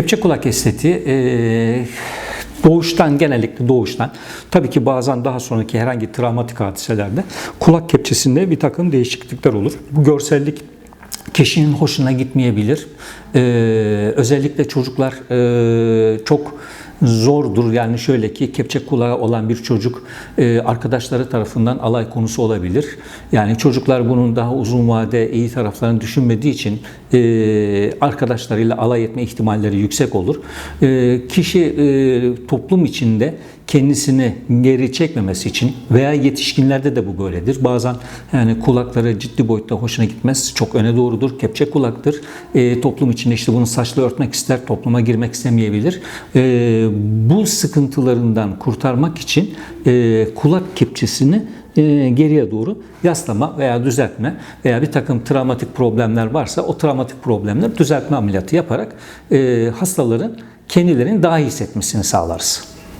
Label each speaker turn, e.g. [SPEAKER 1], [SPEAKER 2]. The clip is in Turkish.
[SPEAKER 1] Kepçe kulak estetiği e, doğuştan genellikle doğuştan tabii ki bazen daha sonraki herhangi travmatik hadiselerde kulak kepçesinde bir takım değişiklikler olur. Bu görsellik kişinin hoşuna gitmeyebilir. Ee, özellikle çocuklar e, çok zordur. Yani şöyle ki kepçe kulağı olan bir çocuk e, arkadaşları tarafından alay konusu olabilir. Yani çocuklar bunun daha uzun vade iyi taraflarını düşünmediği için e, arkadaşlarıyla alay etme ihtimalleri yüksek olur. E, kişi toplum içinde kendisini geri çekmemesi için veya yetişkinlerde de bu böyledir. Bazen yani kulakları ciddi boyutta hoşuna gitmez. Çok öne doğrudur. Kepçe kulaktır. E, toplum içinde işte bunu saçla örtmek ister, topluma girmek istemeyebilir. E, bu sıkıntılarından kurtarmak için e, kulak kepçesini e, geriye doğru yaslama veya düzeltme veya bir takım travmatik problemler varsa o travmatik problemleri düzeltme ameliyatı yaparak e, hastaların kendilerini daha iyi hissetmesini sağlarız.